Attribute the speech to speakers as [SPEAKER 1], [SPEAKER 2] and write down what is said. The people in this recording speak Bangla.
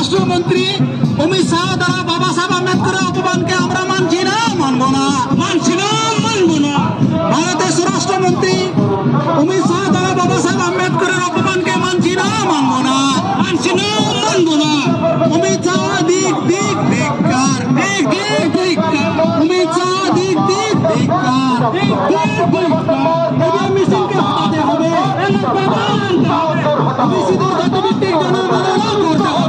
[SPEAKER 1] স্বরাষ্ট্রমন্ত্রী অমিত শাহ দ্বারা বাবা সাহেব আম্বেদকরের অপমানকে আমরা মানছি না মানব না। মানছি না মানব না। ভারতের স্বরাষ্ট্রমন্ত্রী অমিত শাহ দ্বারা বাবা সাহেব আম্বেদকরের অপমানকে মানছি না মানব না। মানছি না মানব না। অমিত শাহ দিক দিক ধিকার দিক দিক ধিকার অমিত শাহ দিক দিক ধিকার দিক দিক ধিকার এবার মিশনকে হটাতে হবে। এলাকা আনতে হবে। বিসিদের গতিবিধি জানা করতে হবে।